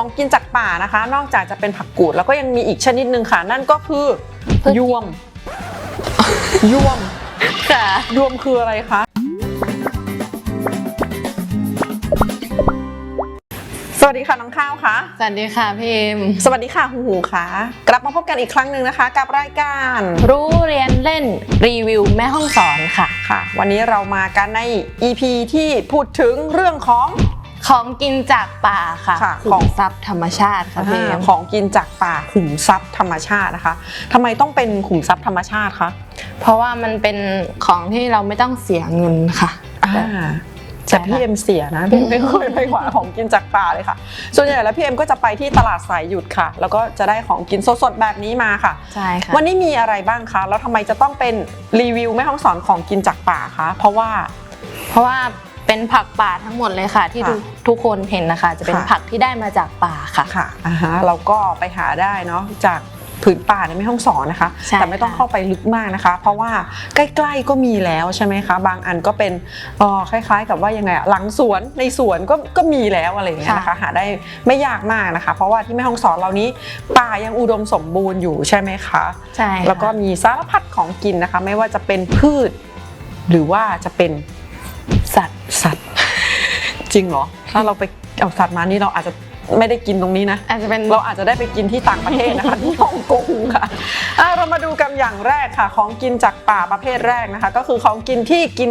ของกินจากป่านะคะ นอกจากจะเป็นผักกูด แล้วก็ยังมีอีกชนิดหนึ่งค่ะ นั่นก็คือพืชยวม ยวมค่ะยวมคืออะไรคะสวัสดีค่ะน้องข้าวค่ะ สวัสดีค่ะพี่เอ็มสวัสดีค่ะหูหูค่ะ กลับมาพบกันอีกครั้งหนึ่งนะคะ กับรายการ รู้เรียนเล่นรีวิวแม่ห้องสอนค่ะค่ะ วันนี้เรามากันใน EP ที่พูดถึงเรื่องของ ของกินจากป่าค่ะค่ะขุขอมงทรัพย์ธรรมชาติค่ะพี่เอ็ม ของกินจากป่าขุมทรัพย์ธรรมชาตินะคะทำไมต้องเป็นขุมทรัพย์ธรรมชาติคะเพราะว่ามันเป็นของที่เราไม่ต้องเสียเงินค่ะอ่าใช่แต่พี่ค่ะเอ็มเสียนะพี่เอ็มไม่เคยไปหาของกินจากป่าเลยค่ะ ส่วนใหญ่แล้วพี่เอ็มก็จะไปที่ตลาดสายหยุดค่ะ แล้วก็จะได้ของกินสดๆแบบนี้มาค่ะ ใช่ค่ะวันนี้มีอะไรบ้างคะ แล้วทำไมจะต้องเป็นรีวิวแม่ห้องสอนของกินจากป่าคะ เพราะว่า เพราะว่า เป็นผักป่าทั้งหมดเลยค่ะ ที่ค่ะทุกทุกคนเห็นนะคะ จะเป็นค่ะ ผักที่ได้มาจากป่าค่ะ ค่ะอ่าฮะเราก็ไปหาได้เนาะจากผืนป่าในแม่ห้องสอนนะคะ ใช่แต่ไม่ต้องค่ะ เข้าไปลึกมากนะคะ เพราะว่าใกล้ๆก็มีแล้วใช่ไหมคะ บางอันก็เป็นเอ่อคล้าย ๆ กับว่ายังไงอะหลังสวนในสวนก็ก็มีแล้วอะไรอย่างเงี้ยนะคะ หาได้ไม่ยากมากนะคะ เพราะว่าที่แม่ห้องสอนเรานี้ป่ายังอุดมสมบูรณ์อยู่ใช่ไหมคะ ใช่ค่ะ แล้วก็มีสารพัดของกินนะคะ ไม่ว่าจะเป็นพืช หรือว่าจะเป็นสัตว์สัตว์ จริงเหรอ ถ้าเราไปเอาสัตว์มานี่เราอาจจะไม่ได้กินตรงนี้นะอาจจะเป็นเราอาจจะได้ไปกินที่ต่างประเทศนะคะที่ฮ่องกงค่ะอะเรามาดูกันอย่างแรกค่ะ ของกินจากป่าประเภทแรกนะคะ ก็คือของกินที่กิน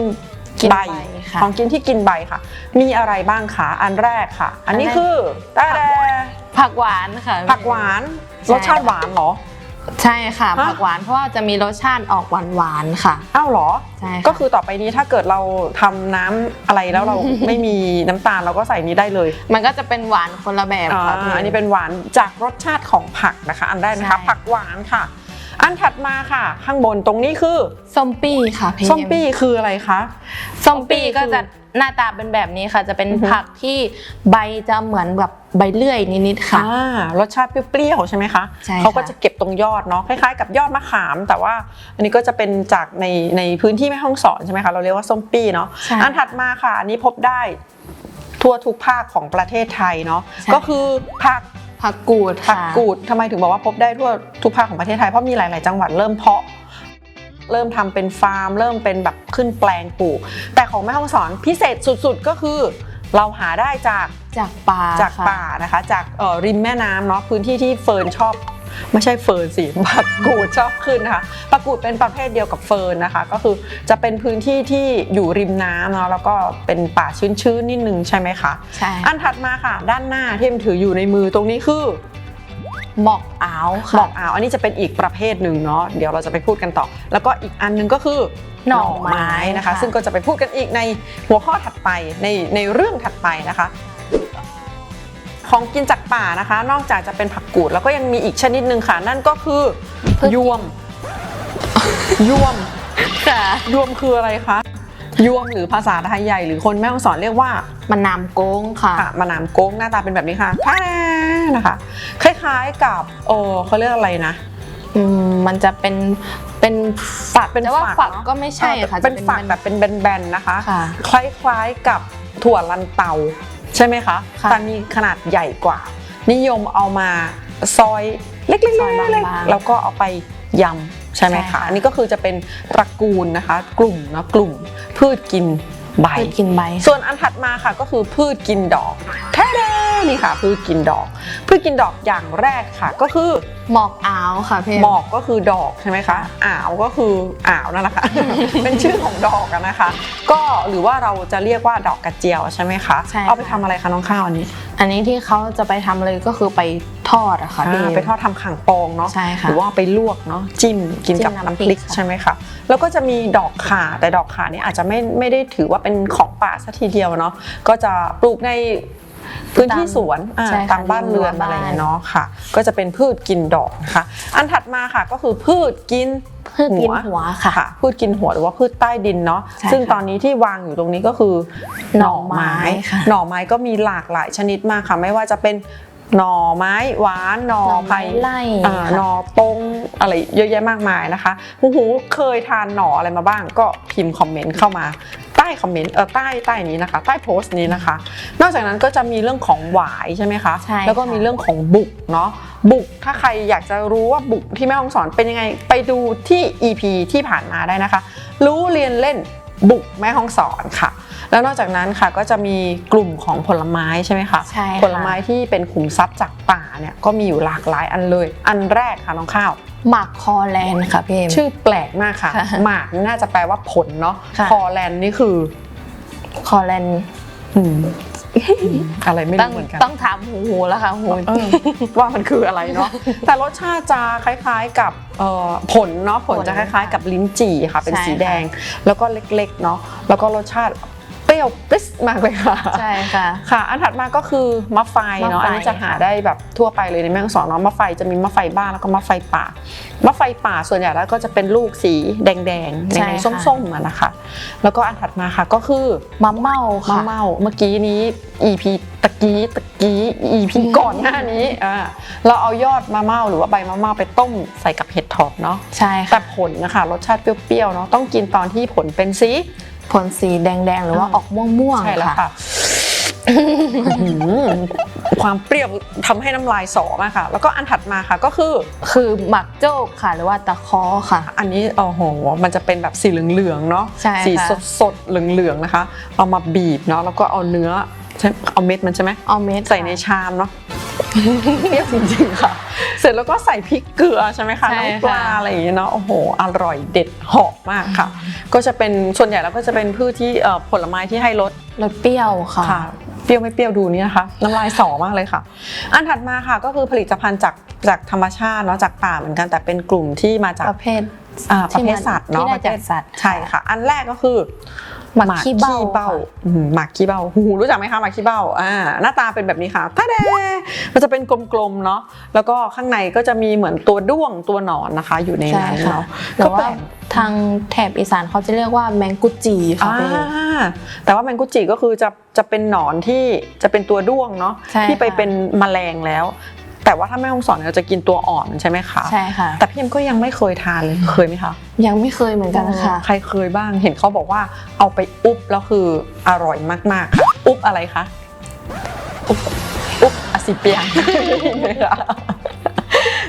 กินใบใบค่ะของกินที่กินใบค่ะ มีอะไรบ้างคะอันแรกค่ะ อันนี้อันแรกคือตาแดผักหวานค่ะ ผักหวานใช่รสชาติหวานเหรอ ใช่ค่ะฮะ ผักหวานเพราะว่าจะมีรสชาติออกหวานๆค่ะ อ้าวเหรอ ใช่ะก็คือต่อไปนี้ถ้าเกิดเราทำน้ำอะไรแล้วเรา ไม่มีน้ำตาลเราก็ใส่นี้ได้เลยมันก็จะเป็นหวานคนละแบบอ่าค่ะพี่ อันนี้เป็นหวานจากรสชาติของผักนะคะ อันแรกนะคะ ใช่ ผักหวานค่ะ อันถัดมาค่ะ ข้างบนตรงนี้คือส้มปี้ค่ะพี่ส้มปี้คืออะไรคะส้มปี้ส้มปี้ก็จะคือหน้าตาเป็นแบบนี้ค่ะ จะเป็นอือฮึผักที่ใบจะเหมือนแบบใบเลื่อยนิดๆค่ะอ่ารสชาติเปรี้ยวๆใช่ไหมคะใช่ค่ะเขาก็จะเก็บตรงยอดเนาะคล้ายๆ กับยอดมะขาม แต่ว่าอันนี้ก็จะเป็นจากในในพื้นที่แม่ห้องสอนใช่ไหมคะเราเรียกว่าส้มปี้เนาะใช่อันถัดมาค่ะอันนี้พบได้ทั่วทุกภาคของประเทศไทยเนาะใช่ก็คือผัก ผักกูดผักค่ะกูดทำไมถึงบอกว่าพบได้ทั่วทุกภาคของประเทศไทย เพราะมีหลาย ๆ จังหวัดเริ่มเพาะ เริ่มทำเป็นฟาร์ม เริ่มเป็นแบบขึ้นแปลงปลูก แต่ของแม่ฮ่องสอนพิเศษสุด ๆ ก็คือเราหาได้จากจากป่าจากค่ะป่านะคะ จากเอ่อริมแม่น้ำเนาะพื้นที่ที่เฟิร์นชอบ ไม่ใช่เฟิร์นสิผักกูดชอบขึ้นนะคะผักกูดเป็นประเภทเดียวกับเฟิร์นนะคะ ก็คือจะเป็นพื้นที่ที่อยู่ริมน้ำเนาะแล้วก็เป็นป่าชื้นๆนิดนึงใช่ไหมคะใช่อันถัดมาค่ะ ด้านหน้าที่เอ็มถืออยู่ในมือตรงนี้คือหมอกอ้าวบค่ะอกอ่าวอันนี้จะเป็นอีกประเภทหนึ่งเนาะเดี๋ยวเราจะไปพูดกันต่อ แล้วก็อีกอันหนึงก็คือหน่อไม้นะคะค่ะซึ่งก็จะไปพูดกันอีกในหัวข้อถัดไปในในเรื่องถัดไปนะคะ ของกินจากป่านะคะ นอกจากจะเป็นผักกูดแล้วก็ยังมีอีกชนิดหนึ่งค่ะ นั่นก็คือยวม ยวม ค่ะยวมคืออะไรคะ ยวมหรือภาษาไทยใหญ่หรือคนแม่ฮ่องสอนเรียกว่า มันนามโก้งค่ะ ค่ะมะนาวโก้งหน้าตาเป็นแบบนี้ค่ะท่านะคะ คล้ายๆกับเออเขาเรียกอะไรนะ อืมมันจะเป็นเป็นฝักเป็นแต่ว่าฝักฝักเนอะ ก็ไม่ใช่ค่ะเป็นจะฝักแบบเป็นแบนๆนะคะ ค่ะ คล้ายๆกับถั่วลันเตา ใช่ไหมคะค่ะแต่มีขนาดใหญ่กว่า นิยมเอามาซอยเล็กซอยๆบางๆๆแล้วก็เอาไปยำใช่ไหมใช่คะค่ะ อันนี้ก็คือจะเป็นตระกูลนะคะ กลุ่มเนาะกลุ่ม พืชกินใบ พืชกินใบ ส่วนอันถัดมาค่ะก็คือพืชกินดอกแท้ๆ นี่ค่ะพืชกินดอกพืชกินดอกอย่างแรกค่ะ ก็คือหมอกอ้าวค่ะพี่หมอกก็คือดอกใช่ไหมคะอ่าวก็คืออ่าวนั่นแหละค่ะเป็นชื่อของดอกอะนะคะ ก็หรือว่าเราจะเรียกว่าดอกกระเจียวใช่ไหมคะใช่ค่ะเอาไปทำอะไรคะน้องข้าวอันนี้ อันนี้ที่เขาจะไปทำเลยก็คือไปทอดอะค่ะพี่อ่าไปทอดทำข่างปองเนาะใช่ค่ะหรือว่าไปลวกเนาะจิ้มกินกับจิ้มน้ำน้ำพพริริกกค่ะใช่ไหมคะแล้วก็จะมีดอกข่าแต่ดอกข่านี่อาจจะไม่ไม่ได้ถือว่าเป็นของป่าสัทีเดียวเนาะก็จะปลูกใน พื้นที่สวนอ่าใช่ค่ะตามบ้านเรือนริมรั้วอะไรอย่างเงี้ยบ้าน เนาะค่ะ ก็จะเป็นพืชกินดอกนะคะ อันถัดมาค่ะก็คือพืชกิน พืชกินหัวค่ะ ค่ะพืชกินหัวหรือว่าพืชใต้ดินเนาะใช่ซึ่งค่ะตอนนี้ที่วางอยู่ตรงนี้ก็คือหน่อไม้ค่ะ หน่อไม้ก็มีหลากหลายชนิดมากค่ะ ไม่ว่าจะเป็นหน่อไม้หวานหน่อหน่อไม้ไผ่ไล่อ่าค่ะหน่อปงอะไรเยอะแยะมากมายนะคะหูหูเคยทานหน่ออะไรมาบ้างก็พิมพ์คอมเมนต์เข้ามา ใต้ต้คอมเมนต์เออใต้ใต้นี้นะคะ ใต้โพสต์นี้นะคะ นอกจากนั้นก็จะมีเรื่องของหวายใช่ไหมคะใช่ค่ะแล้วก็มีเรื่องของบุกเนาะบุกถ้าใครอยากจะรู้ว่าบุกที่แม่ฮ่องสอนเป็นยังไงไปดูที่ EP ที่ผ่านมาได้นะคะ รู้เรียนเล่นบุกแม่ฮ่องสอนค่ะ แล้วนอกจากนั้นค่ะก็จะมีกลุ่มของผลไม้ใช่ไหมคะใช่ค่ะผลไม้ที่เป็นขุมทรัพย์จากป่าเนี่ยก็มีอยู่หลากหลายอันเลย อันแรกค่ะน้องข้าว หมากคอแลนด์ค่ะพี่เอ็ม ชื่อแปลกมากค่ะ ค่ะ หมากนี่น่าจะแปลว่าผลเนาะค่ะคอแลนด์นี่คือคอแลนด์อืมอะไรไม่ต้องรู้เหมือนกัน ต้องถามหูหูแล้วค่ะหู เออว่ามันคืออะไรเนาะ แต่รสชาติจะคล้ายๆกับเอ่อผลเนาะผลจะคล้ายๆ กับลิ้นจี่ค่ะเป็นสีแดง แล้วก็เล็กๆเนาะแล้วก็รสชาติเป รี้ยวปริ๊สมากเลยค่ะ ใช่ค่ะ ค่ะ อันถัดมาก็คือมะไฟเนาะมะไฟอันนี้จะหาได้แบบทั่วไปเลยในแม่ฮ่องสอนเนาะ มะไฟจะมีมะไฟบ้านแล้วก็มะไฟป่า มะไฟป่าส่วนใหญ่แล้วก็จะเป็นลูกสีแดงๆแดงๆส้มๆอะนะคะ แล้วก็อันถัดมาค่ะก็คือมะเมามะค่ะเมา เมื่อกี้นี้ EP ตะกี้ตะกี้ EP ก่อนหน้านี้ อ่า เราเอายอดมะเมาหรือว่าใบมะเมาไปต้มใส่กับเห็ดถอบเนาะ ใช่แต่ค่ะผลนะคะรสชาติเปรี้ยวๆเนาะต้องกินตอนที่ผลเป็นสี ผลสีแดงๆ หรือว่าอ่าออกม่วงใช่แล้วๆค่ะ ค่ะอื้อหือความเปรี้ยวทำให้น้ำลายสอมากค่ะ แล้วก็อันถัดมาค่ะก็คือ คือหมักโจกค่ะ หรือว่าตะเคอค่ะ อันนี้โอ้โหมันจะเป็นแบบสีเหลืองๆเนาะใช่สีค่ะสดๆเหลืองๆนะคะ เอามาบีบเนาะแล้วก็เอาเนื้อใช่เอาเม็ดมันใช่ไหมเอาเม็ดใส่ในชามเนาะ เปรี้ยวจริงๆค่ะ เสร็จแล้วก็ใส่พริกเกลือใช่ไหมคะใช่น้ำปลาค่ะอะไรอย่างเงี้ยเนาะโอ้โหอร่อยเด็ดหอมมากค่ะ ก็จะเป็นส่วนใหญ่แล้วก็จะเป็นพืชที่เอ่อผลไม้ที่ให้รส รสเปรี้ยวค่ะ ค่ะเปรี้ยวไม่เปรี้ยวดูนี่นะคะน้ำลายสอมากเลยค่ะ อันถัดมาค่ะก็คือผลิตภัณฑ์จากจากธรรมชาติเนาะจากป่าเหมือนกันแต่เป็นกลุ่มที่มาจากประเภทอ่าประที่เภมาทสัตว์เนาะที่ได้ประเภจากทสัตว์ ใช่ค่ะ อันแรกก็คือ หมักขี้เบ้าเบ้าค่ะอืมหมักขี้เบ้าหูรู้จักไหมคะหมักขี้เบ้าอ่าหน้าตาเป็นแบบนี้ค่ะท่าเดมันจะเป็นกลมๆเนาะแล้วก็ข้างในก็จะมีเหมือนตัวด้วงตัวหนอนนะคะ อยู่ในใช่นั้นค่ะเนาะหรือก็แปว่าลกทางแถบอีสานเขาจะเรียกว่าแมงกุจีค่ะอ่าพี่แต่ว่าแมงกุจิก็คือจะจะเป็นหนอนที่จะเป็นตัวด้วงเนาะใช่ที่ไปค่ะเป็นแมลงแล้ว แต่ว่าถ้าแม่ฮ่องสอนเนี่ยเราจะกินตัวอ่อนมันใช่ไหมคะใช่ค่ะ แต่พี่เอ็มก็ยังไม่เคยทานเลยเคยไหมคะยังไม่เคยเหมือนกันค่ะ ใครเคยบ้างเห็นเขาบอกว่าเอาไปอุบแล้วคืออร่อยมากๆค่ะอุบอะไรคะอุบอุบอาซิเปียง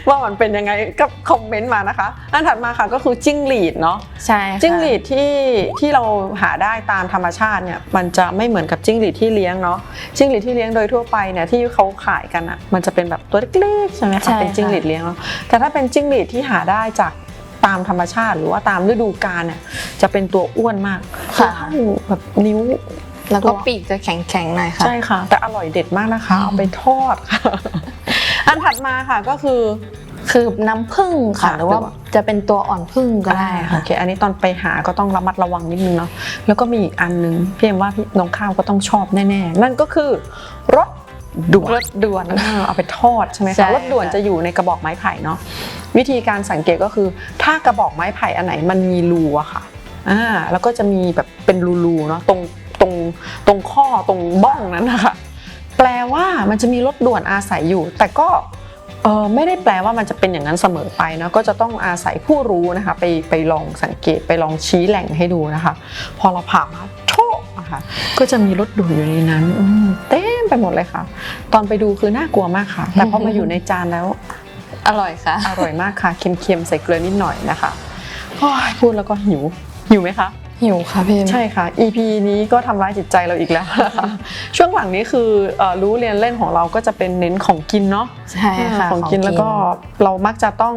ว่ามันเป็นยังไงก็คอมเมนต์มานะคะ อันถัดมาค่ะก็คือจิ้งหรีดเนาะใช่ค่ะจิ้งหรีดที่ที่เราหาได้ตามธรรมชาติเนี่ยมันจะไม่เหมือนกับจิ้งหรีดที่เลี้ยงเนาะจิ้งหรีดที่เลี้ยงโดยทั่วไปเนี่ยที่เขาขายกันอะมันจะเป็นแบบตัวเล็กๆใช่ไหมใช่คะค่ะเป็นจิ้งหรีดเลี้ยงเนาะแต่ถ้าเป็นจิ้งหรีดที่หาได้จากตามธรรมชาติหรือว่าตามฤดูกาลเนี่ยจะเป็นตัวอ้วนมากค่ะเท่าแบบนิ้วแล้วก็ปีกจะแข็งๆหน่อยค่ะใช่ค่ะ แต่อร่อยเด็ดมากนะคะ เอาไปทอดค่ะ อันถัดมาค่ะก็คือ คือน้ำผึ้งค่ะ ค่ะหรือว่าหรือว่าจะเป็นตัวอ่อนผึ้งก็ได้โอค่ะ เค อันนี้ตอนไปหาก็ต้องระมัดระวังนิดนึงเนาะแล้วก็มีอีกอันนึงพี่เอ็มว่าพี่น้องข้าวก็ต้องชอบแน่ๆ นั่นก็คือรถด่วนรถด่วน อ่าเอาไปทอดใช่ไหมใช่คะรถด่วนค่ะจะอยู่ในกระบอกไม้ไผ่เนาะวิธีการสังเกตก็คือ ถ้ากระบอกไม้ไผ่อันไหนมันมีรูอะค่ะอ่าแล้วก็จะมีแบบเป็นรูๆเนาะตรงตรงตรงข้อตรงบ้องนั้นนะคะ แปลว่ามันจะมีรถด่วนอาศัยอยู่ แต่ก็เออไม่ได้แปลว่ามันจะเป็นอย่างนั้นเสมอไปนะก็จะต้องอาศัยผู้รู้นะคะไปไปลองสังเกตไปลองชี้แหล่งให้ดูนะคะ พอเราผ่ามาโชะอะค่ะก็จะมีรถด่วนอยู่ในนั้นอืมเต็มไปหมดเลยค่ะ ตอนไปดูคือน่ากลัวมากค่ะ แต่พอมาอยู่ในจานแล้ว อร่อยค่ะ อร่อยมากค่ะเค็มๆใส่เกลือนิดหน่อยนะคะโอ้ยพูดแล้วก็หิวหิวไหมคะ หิวค่ะพี่ใช่ค่ะ EP นี้ก็ทำร้ายจิตใจเราอีกแล้วนะคะช่วงหลังนี้คือเอ่อรู้เรียนเล่นของเราก็จะเป็นเน้นของกินเนาะใช่ค่ะของกินแล้วก็เรามักจะต้อง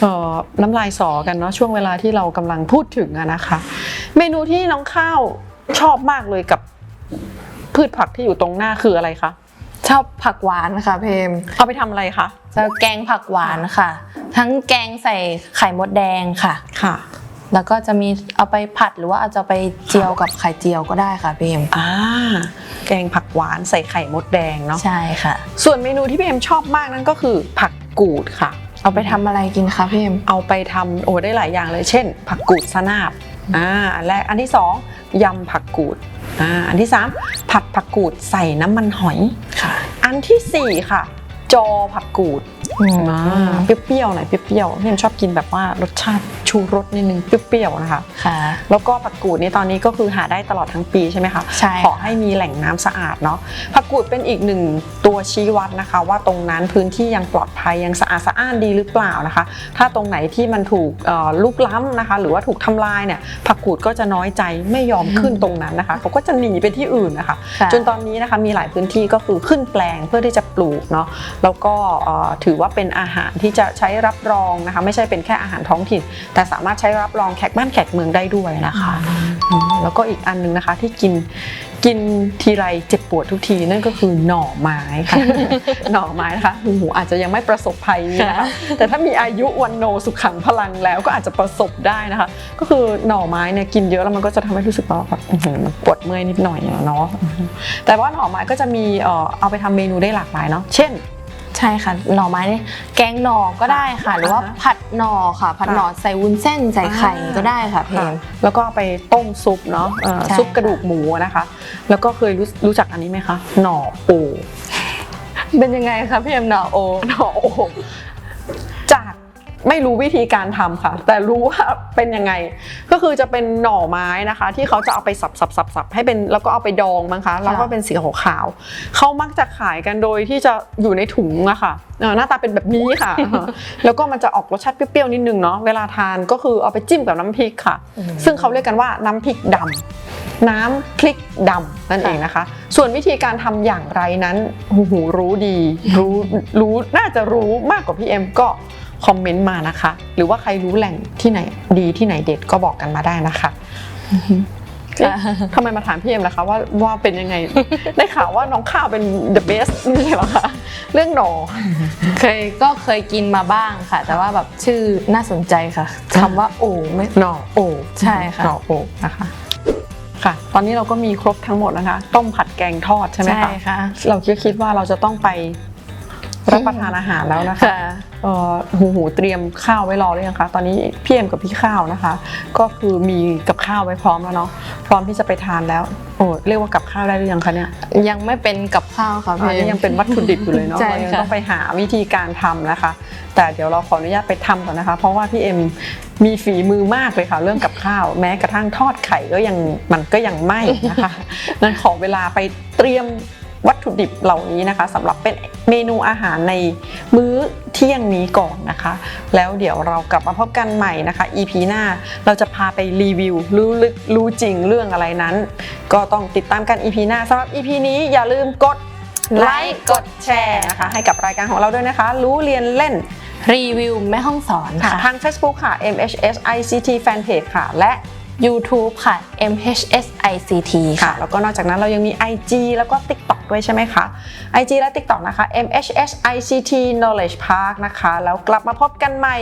เอ่อน้ำลายสอกันเนาะช่วงเวลาที่เรากำลังพูดถึงอะนะคะ เมนูที่น้องข้าวชอบมากเลยกับพืชผักที่อยู่ตรงหน้าคืออะไรคะชอบผักหวานค่ะเพมเอาไปทำอะไรคะจะแกงผักหวานค่ะ ทั้งแกงใส่ไข่มดแดงค่ะค่ะ แล้วก็จะมีเอาไปผัดหรือว่าเอาจะไปเจียวกับไข่เจียวก็ได้ค่ะเพมอ่าแกงผักหวานใส่ไข่มดแดงเนาะใช่ค่ะ ส่วนเมนูที่พี่เอ็มชอบมากนั่นก็คือผักกูดค่ะ เอาไปทำอะไรกินคะพี่เอ็มเอาไปทำโอ้ได้หลายอย่างเลย เช่น ผักกูดสนาบอ่าอันแรกอันที่สองยำผักกูดอ่าอันที่สามผัดผักกูดใส่น้ำมันหอยค่ะ อันที่สี่ค่ะ จอผักกูดอื มอ่าเปรี้ยวๆหน่อยเปรี้ยวๆพี่เอ็มชอบกินแบบว่ารสชาติชูรสนิดนึงเปรี้ยวๆนะคะค่ะ แล้วก็ผักกูดนี่ตอนนี้ก็คือหาได้ตลอดทั้งปีใช่ไหมคะใช่ขอให้มีแหล่งน้ำสะอาดเนาะผักกูดเป็นอีกหนึ่งตัวชี้วัดนะคะ ว่าตรงนั้นพื้นที่ยังปลอดภัยยังสะอาดสะอ้านดีหรือเปล่านะคะ ถ้าตรงไหนที่มันถูกเอ่อลุกล้ำนะคะ หรือว่าถูกทำลายเนี่ยผักกูดก็จะน้อยใจไม่ยอมขึ้นตรงนั้นนะคะเขาก็จะหนีไปที่อื่นนะคะค่ะจนตอนนี้นะคะมีหลายพื้นที่ก็คือขึ้นแปลงเพื่อที่จะปลูกเนาะแล้วก็เอ่อถือว่าเป็นอาหารที่จะใช้รับรองนะคะ ไม่ใช่เป็นแค่อาหารท้องถิ่น แต่สามารถใช้รับรองแขกบ้านแขกเมืองได้ด้วยนะคะอืมแล้วก็อีกอันหนึงนะคะที่กินกินทีไรเจ็บปวดทุกทีนั่นก็คือหน่อไม้ค่ะ หน่อไม้นะคะโอ้โหอาจจะยังไม่ประสบภัยนี้นะคะแต่ถ้ามีอายุวันโนสุขขังพลังแล้วก็อาจจะประสบได้นะคะ ก็คือหน่อไม้เนี่ยกินเยอะแล้วมันก็จะทำให้รู้สึกว่าแบบอื้อหือมันปวดเมื่อยนิดหน่อยอะเนาะแต่ว่าหน่อไม้ก็จะมีเอ่อเอาไปทำเมนูได้หลากหลายเนาะเช่น ใช่ค่ะหน่อไม้นี่แกงหน่อก็ได้ค่ะ หรือว่าอ่าฮะผัดหน่อค่ะ ผัดหน่อใส่วุ้นเส้นใส่ไข่อ่าก็ได้ค่ะเพมแล้วก็เอาไปต้มซุปเนาะเอ่อใช่ซุปกระดูกหมูนะคะ แล้วก็เคยรู้รู้จักอันนี้ไหมคะหน่อโอเป็นยังไงคะพี่เอ็มหน่อโอหน่อโอจาก ไม่รู้วิธีการทำค่ะ แต่รู้ว่าเป็นยังไง ก็คือจะเป็นหน่อไม้นะคะ ที่เขาจะเอาไปสับสับสับสับให้เป็นแล้วก็เอาไปดองมั้งคะแล้วก็เป็นสีขาวๆเขามักจะขายกันโดยที่จะอยู่ในถุงอะค่ะเอ่อหน้าตาเป็นแบบนี้ค่ะ แล้วก็มันจะออกรสชาติเปรี้ยวๆนิดนึงเนาะเวลาทานก็คือเอาไปจิ้มกับน้ำพริกค่ะอืมซึ่งเขาเรียกกันว่าน้ำพริกดำน้ำพริกดำนั่นเองนะคะ ส่วนวิธีการทำอย่างไรนั้นหูหูรู้ดี รู้รู้น่าจะรู้มากกว่าพี่เอ็มก็ คอมเมนต์มานะคะ หรือว่าใครรู้แหล่งที่ไหนดีที่ไหนเด็ดก็บอกกันมาได้นะคะเอ๊ะทำไมมาถามพี่เอ็มล่ะคะว่าว่าเป็นยังไง ได้ข่าวว่าน้องข้าวเป็น the best ไม่ใช่เหรอคะเรื่องหนอเคยก็เคยกินมาบ้างค่ะ แต่ว่าแบบชื่อน่าสนใจค่ะคำว่าโอไม่หนอโอใช่ค่ะหนอโอนะคะค่ะ ตอนนี้เราก็มีครบทั้งหมดนะคะ ต้มผัดแกงทอดใช่ไหมใช่คะค่ะเราก็คิดว่าเราจะต้องไปรับประทานอาหารแล้วนะคะค่ะ เอ่อหูหูเตรียมข้าวไว้รอหรือยังคะ ตอนนี้พี่เอ็มกับพี่ข้าวนะคะ ก็คือมีกับข้าวไว้พร้อมแล้วเนาะพร้อมที่จะไปทานแล้วโอ้เรียกว่ากับข้าวได้หรือยังคะเนี่ยยังไม่เป็นกับข้าวค่ะอันพี่นี้ยังเป็นวัตถุดิบอยู่เลยเนาะใช่เรายังค่ะต้องไปหาวิธีการทำนะคะ แต่เดี๋ยวเราขออนุญาตไปทำก่อนนะคะ เพราะว่าพี่เอ็มมีฝีมือมากเลยค่ะเรื่องกับข้าว แม้กระทั่งทอดไข่ก็ยังมันก็ยังไหม้นะคะ นั้นขอเวลาไปเตรียม วัตถุดิบเหล่านี้นะคะสำหรับเป็นเมนูอาหารในมื้อเที่ยงนี้ก่อนนะคะ แล้วเดี๋ยวเรากลับมาพบกันใหม่นะคะ EP หน้าเราจะพาไปรีวิวรู้ลึกรู้จริงเรื่องอะไรนั้น ก็ต้องติดตามกัน EP หน้าสำหรับ EP นี้อย่าลืมกดไลค์กดแชร์นะคะให้กับรายการของเราด้วยนะคะ รู้เรียนเล่นรีวิวแม่ห้องสอนค่ะค่ะทาง Facebook ค่ะ MHS ICT Fanpage ค่ะ และ YouTube ค่ะ MHSICT ค่ะค่ะ แล้วก็นอกจากนั้นเรายังมี IG แล้วก็ TikTok ด้วยใช่ไหมคะ IG และ TikTok นะคะ MHS ICT Knowledge Park นะคะ แล้วกลับมาพบกันใหม่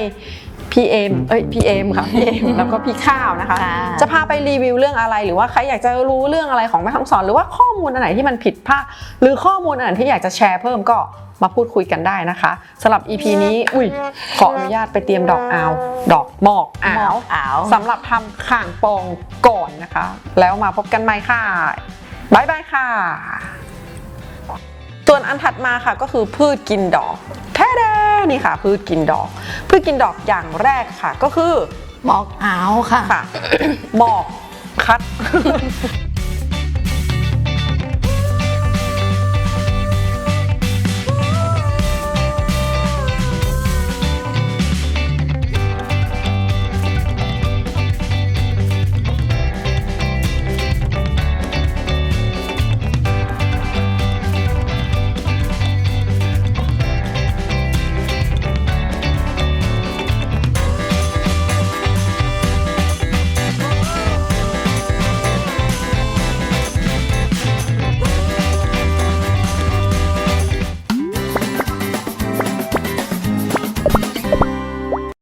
พี่เอมเอ้ยพี่เอมค่ะพี่เอมแล้วก็พี่ข้าวนะคะค่ะจะพาไปรีวิวเรื่องอะไร หรือว่าใครอยากจะรู้เรื่องอะไรของแม่ฮ่องสอน หรือว่าข้อมูลอันไหนที่มันผิดพลาดหรือข้อมูลอันไหนที่อยากจะแชร์เพิ่มก็ มาพูดคุยกันได้นะคะสำหรับ EP นี้อุ้ยขออนุญาตไปเตรียมดอกอาวดอกหมอกอาหมวอกอาวสำหรับทำข่างปองก่อนนะคะ แล้วมาพบกันใหม่ค่ะบายบายค่ะส่วนอันถัดมาค่ะก็คือพืชกินดอกแท้ๆนี่ค่ะ พืชกินดอก พืชกินดอกอย่างแรกค่ะก็คือหมอกอาวค่ะค่ะหมอกคัด